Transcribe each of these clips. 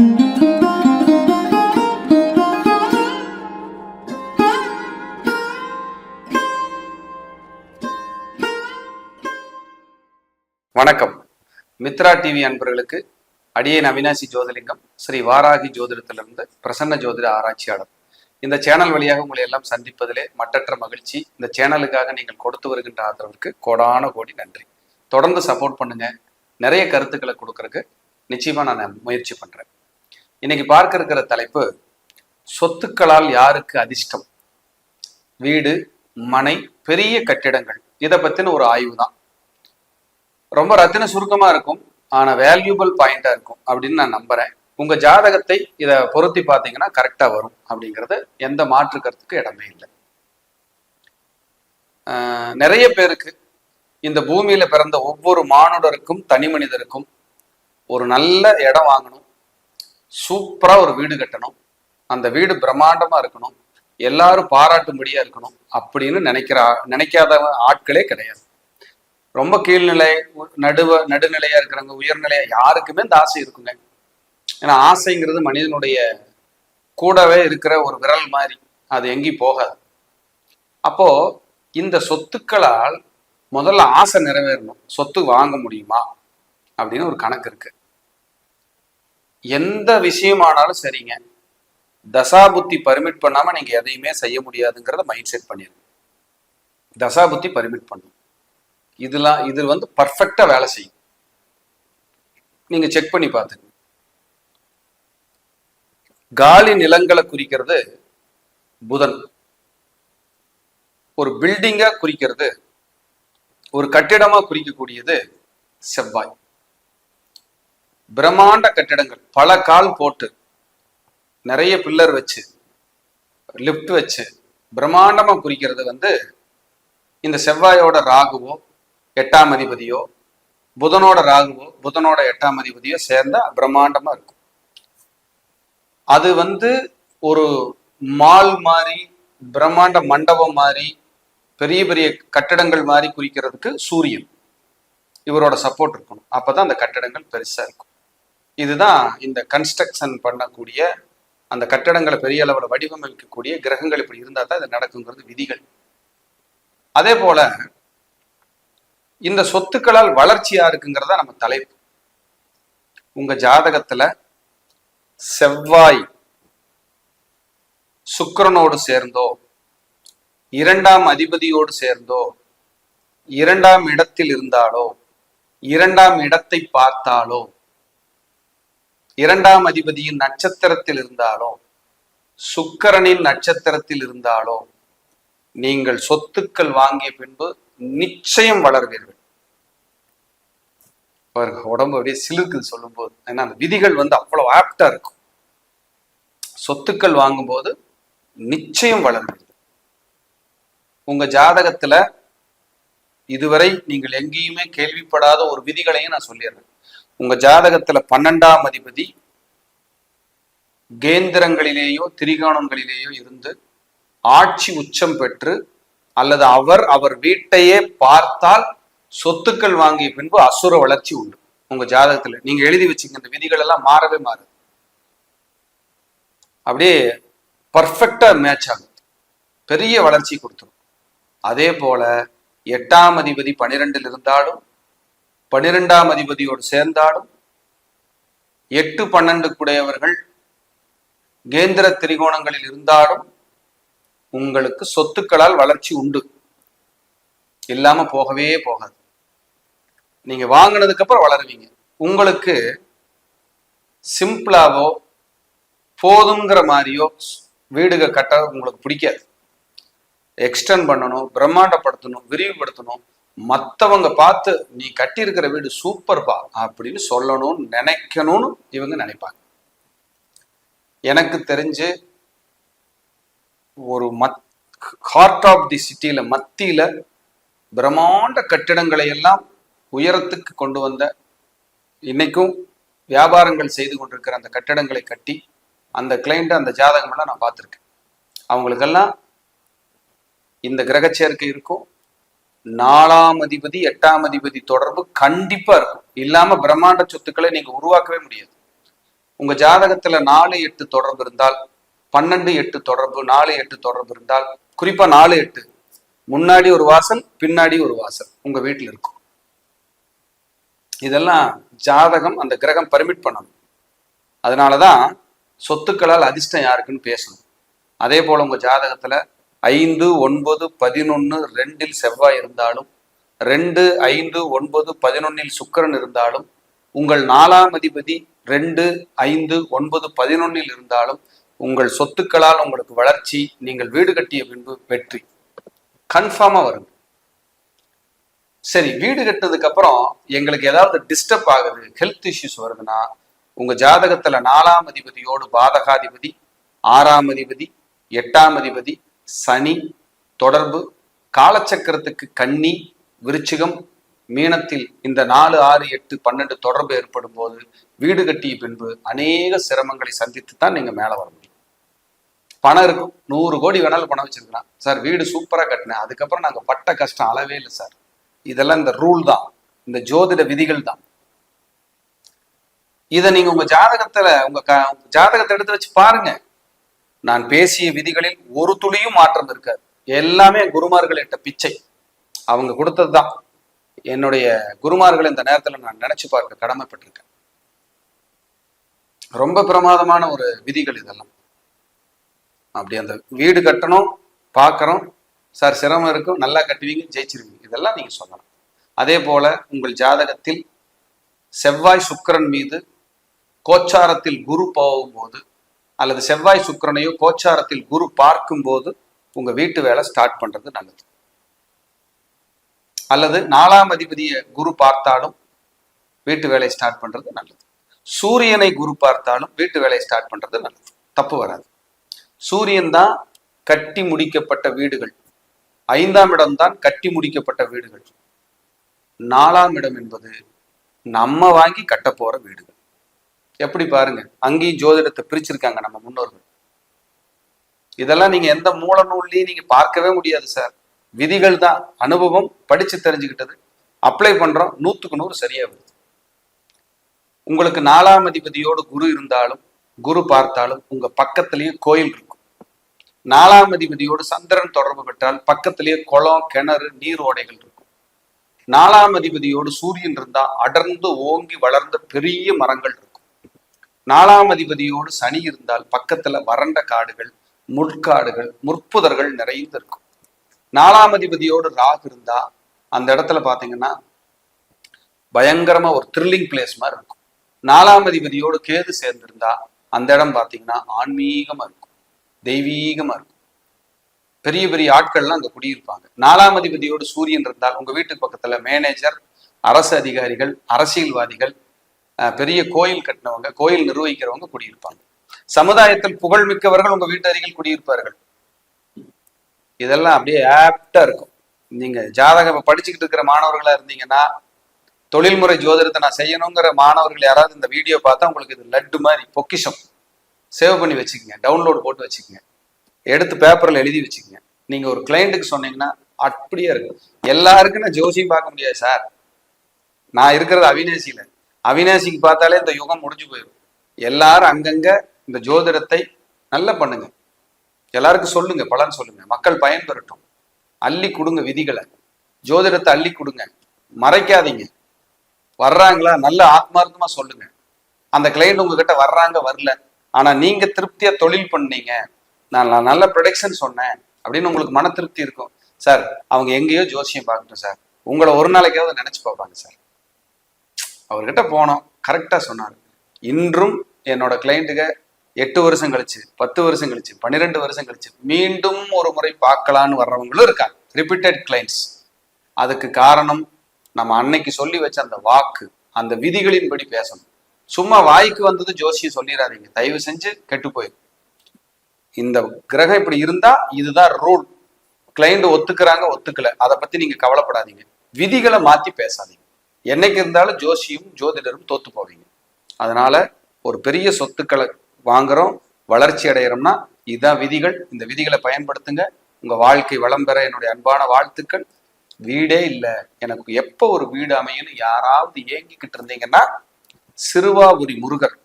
வணக்கம். மித்ரா டிவி அன்பர்களுக்கு அடியேன் அவினாசி ஜோதிலிங்கம் ஸ்ரீ வாராகி ஜோதிடத்திலிருந்து பிரசன்ன ஜோதிட ஆராய்ச்சியாளர். இந்த சேனல் வழியாக உங்களை எல்லாம் சந்திப்பதிலே மட்டற்ற மகிழ்ச்சி. இந்த சேனலுக்காக நீங்கள் கொடுத்து வருகின்ற ஆதரவிற்கு கோடான கோடி நன்றி. தொடர்ந்து சப்போர்ட் பண்ணுங்க. நிறைய கருத்துக்களை கொடுக்கறதுக்கு நிச்சயமா நான் முயற்சி பண்றேன். இன்னைக்கு பார்க்க இருக்கிற தலைப்பு சொத்துக்களால் யாருக்கு அதிர்ஷ்டம்? வீடு மனை பெரிய கட்டிடங்கள். இதை பத்தின ஒரு ஆய்வு தான் ரொம்ப ரத்தின சுருக்கமா இருக்கும் ஆனா வேல்யூபிள் பாயிண்டா இருக்கும் அப்படின்னு நான் நம்புறேன். உங்க ஜாதகத்தை இதை பொருத்தி பார்த்தீங்கன்னா கரெக்டா வரும் அப்படிங்கிறது எந்த மாற்று கருத்துக்கு இடமே இல்லை. ஆஹ் நிறைய பேருக்கு இந்த பூமியில பிறந்த ஒவ்வொரு மானுடருக்கும் தனி மனிதருக்கும் ஒரு நல்ல இடம் வாங்கணும் சூப்பரா ஒரு வீடு கட்டணும். அந்த வீடு பிரம்மாண்டமா இருக்கணும். எல்லாரும் பாராட்டும்படியா இருக்கணும் அப்படின்னு நினைக்கிற நினைக்காத ஆட்களே கிடையாது. ரொம்ப கீழ்நிலை நடுவ நடுநிலையா இருக்கிறவங்க உயர்நிலையா யாருக்குமே இந்த ஆசை இருக்குங்க. ஏன்னா ஆசைங்கிறது மனிதனுடைய கூடவே இருக்கிற ஒரு விரல் மாதிரி. அது எங்கேயும் போகாது. அப்போ இந்த சொத்துக்களால் முதல்ல ஆசை நிறைவேறணும். சொத்து வாங்க முடியுமா? அப்படின்னு ஒரு கணக்கு இருக்கு. எந்த விஷயமானாலும் சரிங்க. தசாபுத்தி பர்மிட் பண்ணாம நீங்க எதையுமே செய்ய முடியாதுங்கிறத மைண்ட் செட் பண்ணிருங்க. தசாபுத்தி பர்மிட் பண்ணும் இதெல்லாம் இது வந்து பர்ஃபெக்டா வேலை செய்யும். நீங்க செக் பண்ணி பார்த்துங்க. காலி நிலங்களை குறிக்கிறது புதன். ஒரு பில்டிங்கை குறிக்கிறது ஒரு கட்டிடமா குறிக்கக்கூடியது செவ்வாய். பிரம்மாண்ட கட்டிடங்கள். பல கால் போட்டு நிறைய பில்லர் வச்சு லிஃப்ட் வச்சு பிரம்மாண்டமா குறிக்கிறது வந்து இந்த செவ்வாயோட ராகுவோ எட்டாம் அதிபதியோ புதனோட ராகுவோ புதனோட எட்டாம் அதிபதியோ சேர்ந்தா பிரம்மாண்டமா இருக்கும். அது வந்து ஒரு மால் மாதிரி பிரம்மாண்ட மண்டபம் மாதிரி பெரிய பெரிய கட்டடங்கள் மாதிரி குறிக்கிறதுக்கு சூரியன் இவரோட சப்போர்ட் இருக்கணும். அப்பதான் அந்த கட்டடங்கள் பெருசா இருக்கும். இதுதான் இந்த கன்ஸ்ட்ரக்ஷன் பண்ணக்கூடிய அந்த கட்டடங்களை பெரிய அளவில் வடிவமைக்கக்கூடிய கிரகங்கள் இப்படி இருந்தால் தான் இது நடக்குங்கிறது விதிகள். அதே போல இந்த சொத்துக்களால் வளர்ச்சியா இருக்குங்கிறதா நம்ம தலைப்பு. உங்க ஜாதகத்துல செவ்வாய் சுக்கரனோடு சேர்ந்தோ இரண்டாம் அதிபதியோடு சேர்ந்தோ இரண்டாம் இடத்தில் இருந்தாலோ இரண்டாம் இடத்தை பார்த்தாலோ இரண்டாம் அதிபதியின் நட்சத்திரத்தில் இருந்தாலோ சுக்கரனின் நட்சத்திரத்தில் இருந்தாலோ நீங்கள் சொத்துக்கள் வாங்கிய பின்பு நிச்சயம் வளர்வீர்கள். பாருங்க உடம்பு அப்படியே சிலுக்குது சொல்லும்போது ஏன்னா அந்த விதிகள் வந்து அவ்வளவு ஆப்டா இருக்கும். சொத்துக்கள் வாங்கும்போது நிச்சயம் வளர்வீர்கள். உங்க ஜாதகத்துல இதுவரை நீங்கள் எங்கேயுமே கேள்விப்படாத ஒரு விதிகளையும் நான் சொல்லிடுறேன். உங்க ஜாதகத்துல பன்னெண்டாம் அதிபதி கேந்திரங்களிலேயோ திரிகோணங்களிலேயோ இருந்து ஆட்சி உச்சம் பெற்று அல்லது அவர் அவர் வீட்டையே பார்த்தால் சொத்துக்கள் வாங்கிய பின்பு அசுர வளர்ச்சி உண்டு. உங்க ஜாதகத்துல. நீங்க எழுதி வச்சுங்க இந்த விதிகள் எல்லாம் மாறவே மாறுது. அப்படியே பர்ஃபெக்டா மேட்ச் ஆகும் பெரிய வளர்ச்சி கொடுத்துரும். அதே போல எட்டாம் அதிபதி பனிரெண்டில் இருந்தாலும் பனிரெண்டாம் அதிபதியோடு சேர்ந்தாலும் எட்டு பன்னெண்டு குடையவர்கள் கேந்திர திரிகோணங்களில் இருந்தாலும் உங்களுக்கு சொத்துக்களால் வளர்ச்சி உண்டு. இல்லாம போகவே போகாது. நீங்க வாங்கினதுக்கு அப்புறம் வளருவீங்க. உங்களுக்கு சிம்பிளாவோ போதுங்கிற மாதிரியோ வீடுக கட்ட உங்களுக்கு பிடிக்காது. எக்ஸ்டெண்ட் பண்ணணும் பிரம்மாண்டப்படுத்தணும் விரிவுபடுத்தணும் மற்றவங்க பார்த்து நீ கட்டியிருக்கிற வீடு சூப்பர்பா அப்படின்னு சொல்லணும்னு நினைக்கணும்னு இவங்க நினைப்பாங்க. எனக்கு தெரிஞ்சு ஒரு மத் ஹார்ட் ஆஃப் தி சிட்டியில மத்தியில பிரம்மாண்ட கட்டிடங்களை எல்லாம் உயரத்துக்கு கொண்டு வந்த இன்னைக்கும் வியாபாரங்கள் செய்து கொண்டிருக்கிற அந்த கட்டிடங்களை கட்டி அந்த கிளைண்ட்டு அந்த ஜாதகம் எல்லாம் நான் பார்த்துருக்கேன். அவங்களுக்கெல்லாம் இந்த கிரக சேர்க்கை இருக்கும் நாலாம் அதிபதி எட்டாம் அதிபதி தொடர்பு கண்டிப்பா இருக்கும். இல்லாம பிரம்மாண்ட சொத்துக்களை நீங்க உருவாக்கவே முடியாது. உங்க ஜாதகத்துல நாலு எட்டு தொடர்பு இருந்தால் பன்னெண்டு எட்டு தொடர்பு நாலு எட்டு தொடர்பு இருந்தால் குறிப்பா நாலு எட்டு முன்னாடி ஒரு வாசல் பின்னாடி ஒரு வாசல் உங்க வீட்டில் இருக்கும். இதெல்லாம் ஜாதகம் அந்த கிரகம் பர்மிட் பண்ணணும். அதனாலதான் சொத்துக்களால் அதிர்ஷ்டம் யாருக்குன்னு பேசணும். அதே போல உங்க ஜாதகத்துல ஐந்து ஒன்பது பதினொன்று ரெண்டில் செவ்வாய் இருந்தாலும் ரெண்டு ஐந்து ஒன்பது பதினொன்னில் சுக்கரன் இருந்தாலும் உங்கள் நாலாம் அதிபதி ரெண்டு ஐந்து ஒன்பது பதினொன்னில் இருந்தாலும் உங்கள் சொத்துக்களால் உங்களுக்கு வளர்ச்சி நீங்கள் வீடு கட்டிய பின்பு வெற்றி. கன்ஃபார்மாக வருங்க. சரி வீடு கட்டினதுக்கு அப்புறம் எங்களுக்கு ஏதாவது டிஸ்டர்ப் ஆகுது ஹெல்த் இஷ்யூஸ் வருதுன்னா உங்க ஜாதகத்துல நாலாம் அதிபதியோடு பாதகாதிபதி ஆறாம் அதிபதி எட்டாம் அதிபதி சனி தொடர்பு காலச்சக்கரத்துக்கு கன்னி விருச்சிகம் மீனத்தில் இந்த நாலு ஆறு எட்டு பன்னெண்டு தொடர்பு ஏற்படும் போது வீடு கட்டிய பின்பு அநேக சிரமங்களை சந்தித்து தான் நீங்க மேலே வர முடியும். பணம் இருக்கும். நூறு கோடி வேணாலும் பணம் வச்சிருக்கலாம். சார் வீடு சூப்பராக கட்டினேன். அதுக்கப்புறம் நாங்கள் பட்ட கஷ்டம் அளவே இல்லை சார். இதெல்லாம் இந்த ரூல் தான். இந்த ஜோதிட விதிகள் தான். இதை நீங்கள் உங்கள் ஜாதகத்தில் உங்க க ஜாதகத்தை எடுத்து வச்சு பாருங்க. நான் பேசிய விதிகளில் ஒரு துளியும் மாற்றம் இருக்காது. எல்லாமே குருமார்களிட்ட பிச்சை. அவங்க கொடுத்தது தான். என்னுடைய குருமார்கள் இந்த நேரத்துல நான் நினைச்சு பார்க்க கடமைப்பட்டிருக்கேன். ரொம்ப பிரமாதமான ஒரு விதிகள் இதெல்லாம். அப்படி அந்த வீடு கட்டணும் பார்க்குறோம் சார் சிரமம் இருக்கும். நல்லா கட்டுவீங்க ஜெயிச்சிருவீங்க. இதெல்லாம் நீங்க சொல்லலாம். அதே போல உங்கள் ஜாதகத்தில் செவ்வாய் சுக்கிரன் மீது கோச்சாரத்தில் குரு போகும்போது அல்லது செவ்வாய் சுக்கிரனையோ கோச்சாரத்தில் குரு பார்க்கும்போது உங்க வீட்டு வேலை ஸ்டார்ட் பண்றது நல்லது. அல்லது நாலாம் அதிபதியை குரு பார்த்தாலும் வீட்டு வேலையை ஸ்டார்ட் பண்றது நல்லது. சூரியனை குரு பார்த்தாலும் வீட்டு வேலையை ஸ்டார்ட் பண்றது நல்லது. தப்பு வராது. சூரியன் தான் கட்டி முடிக்கப்பட்ட வீடுகள். ஐந்தாம் இடம் தான் கட்டி முடிக்கப்பட்ட வீடுகள். நாலாம் இடம் என்பது நம்ம வாங்கி கட்ட போற வீடுகள். எப்படி பாருங்க? அங்கேயும் ஜோதிடத்தை பிரிச்சிருக்காங்க நம்ம முன்னோர்கள். இதெல்லாம் நீங்க எந்த மூல நூல்லையும் நீங்க பார்க்கவே முடியாது சார். விதிகள் தான். அனுபவம் படிச்சு தெரிஞ்சுக்கிட்டது. அப்ளை பண்றோம். நூத்துக்கு நூறு சரியா வருது உங்களுக்கு நாலாம் அதிபதியோடு குரு இருந்தாலும் குரு பார்த்தாலும் உங்க பக்கத்திலேயே கோயில் இருக்கும். நாலாம் அதிபதியோடு சந்திரன் தொடர்பு பெற்றால் பக்கத்திலேயே குளம் கிணறு நீர் ஓடைகள் இருக்கும். நாலாம் அதிபதியோடு சூரியன் இருந்தா அடர்ந்து ஓங்கி வளர்ந்த பெரிய மரங்கள் இருக்கும். நாலாம் அதிபதியோடு சனி இருந்தால் பக்கத்துல வறண்ட காடுகள் முற்காடுகள் முற்புதர்கள் நிறைந்து இருக்கும் நாலாம் அதிபதியோடு ராகு இருந்தா அந்த இடத்துல பாத்தீங்கன்னா பயங்கரமா ஒரு த்ரில்லிங் பிளேஸ் மாதிரி இருக்கும். நாலாம் அதிபதியோடு கேது சேர்ந்திருந்தா அந்த இடம் பாத்தீங்கன்னா ஆன்மீகமா இருக்கும். தெய்வீகமா இருக்கும். பெரிய பெரிய ஆட்கள்லாம் அங்க குடியிருப்பாங்க. நாலாம் அதிபதியோடு சூரியன் இருந்தால் உங்க வீட்டுக்கு பக்கத்துல மேனேஜர் அரசு அதிகாரிகள் அரசியல்வாதிகள் பெரிய கோயில் கட்டினவங்க கோயில் நிர்வகிக்கிறவங்க குடியிருப்பாங்க. சமுதாயத்தில் புகழ்மிக்கவர்கள் உங்க வீட்டு அருகில் குடியிருப்பார்கள். இதெல்லாம் அப்படியே ஆப்டா இருக்கும். நீங்க ஜாதகம் இப்ப படிச்சுக்கிட்டு இருக்கிற மாணவர்களா இருந்தீங்கன்னா தொழில்முறை ஜோதிடத்தை நான் செய்யணுங்கிற மாணவர்கள் யாராவது இந்த வீடியோ பார்த்தா உங்களுக்கு இது லட்டு மாதிரி பொக்கிஷம். சேவ் பண்ணி வச்சுக்கோங்க. டவுன்லோட் போட்டு வச்சுக்கோங்க. எடுத்து பேப்பர்ல எழுதி வச்சுக்கோங்க. நீங்க ஒரு கிளைண்ட்டுக்கு சொன்னீங்கன்னா அப்படியே இருக்கும். எல்லாருக்கும் நான் ஜோசியம் பார்க்க முடியாது சார். நான் இருக்கிறது அவினாசியில. அவினாசிக்கு பார்த்தாலே இந்த யுகம் முடிஞ்சு போயிடும் எல்லாரும் அங்கங்க இந்த ஜோதிடத்தை நல்லா பண்ணுங்க. எல்லாருக்கும் சொல்லுங்க பலன் சொல்லுங்க. மக்கள் பயன்பெறட்டும் அள்ளி கொடுங்க விதிகளை. ஜோதிடத்தை அள்ளி கொடுங்க. மறைக்காதீங்க. வர்றாங்களா? நல்ல ஆத்மார்த்தமா சொல்லுங்க. அந்த கிளைண்ட் உங்ககிட்ட வர்றாங்க வரல. ஆனா நீங்க திருப்தியா தொழில் பண்ணீங்க. நான் நான் நல்ல ப்ரொடக்ஷன் சொன்னேன் அப்படின்னு உங்களுக்கு மன திருப்தி இருக்கும். சார் அவங்க எங்கேயோ ஜோசியம் பார்க்கட்டும் சார். உங்களை ஒரு நாளைக்காவது நினைச்சு பார்ப்பாங்க சார். அவர்கிட்ட போனோம். கரெக்டாக சொன்னார். இன்றும் என்னோட கிளைண்ட்டுக எட்டு வருஷம் கழிச்சு பத்து வருஷம் கழிச்சு பன்னிரெண்டு வருஷம் கழிச்சு மீண்டும் ஒரு முறை பார்க்கலான்னு வர்றவங்களும் இருக்காங்க. ரிப்பீட்டட் கிளைண்ட்ஸ் அதுக்கு காரணம் நம்ம அன்னைக்கு சொல்லி வச்ச அந்த வாக்கு அந்த விதிகளின்படி பேசணும். சும்மா வாய்க்கு வந்தது ஜோசியை சொல்லிடாதீங்க தயவு செஞ்சு கெட்டு போயிடும் இந்த கிரகம் இப்படி இருந்தா இதுதான் ரூல் கிளைண்ட் ஒத்துக்கிறாங்க ஒத்துக்கல. அதை பத்தி நீங்க கவலைப்படாதீங்க. விதிகளை மாத்தி பேசாதீங்க. என்னைக்கு இருந்தாலும் ஜோசியும் ஜோதிடரும் தோத்து போவீங்க. அதனால ஒரு பெரிய சொத்துக்களை வாங்குறோம் வளர்ச்சி அடைகிறோம்னா இதுதான் விதிகள். இந்த விதிகளை பயன்படுத்துங்க. உங்க வாழ்க்கை வளம் பெற என்னுடைய அன்பான வாழ்த்துக்கள். வீடே இல்லை. எனக்கு எப்போ ஒரு வீடு அமையும்னு யாராவது ஏங்கிக்கிட்டு இருந்தீங்கன்னா சிறுவாபுரி முருகர்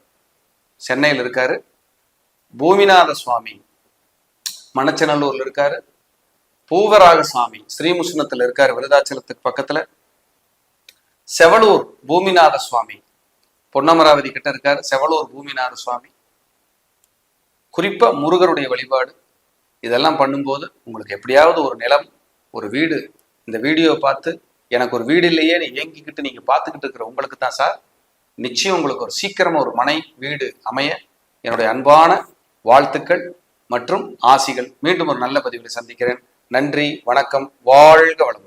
சென்னையில் இருக்காரு. பூமிநாத சுவாமி மணச்சநல்லூர்ல இருக்காரு. பூவராக சுவாமி ஸ்ரீமுஷ்ணத்துல இருக்காரு. விருதாச்சலத்துக்கு பக்கத்துல. செவலூர் பூமிநாத சுவாமி பொன்னமராவதி கிட்ட இருக்காரு. செவலூர் பூமிநாத சுவாமி குறிப்பா முருகருடைய வழிபாடு இதெல்லாம் பண்ணும்போது உங்களுக்கு எப்படியாவது ஒரு நிலம் ஒரு வீடு இந்த வீடியோவை பார்த்து எனக்கு ஒரு வீடு இல்லையே ஏங்கிக்கிட்டு நீங்க பார்த்துக்கிட்டு இருக்கிற உங்களுக்கு தான் சார். நிச்சயம் உங்களுக்கு ஒரு சீக்கிரமா ஒரு மனை வீடு அமைய என்னுடைய அன்பான வாழ்த்துக்கள் மற்றும் ஆசிகள். மீண்டும் ஒரு நல்ல பதிவில் சந்திக்கிறேன். நன்றி வணக்கம் வாழ்க வளம்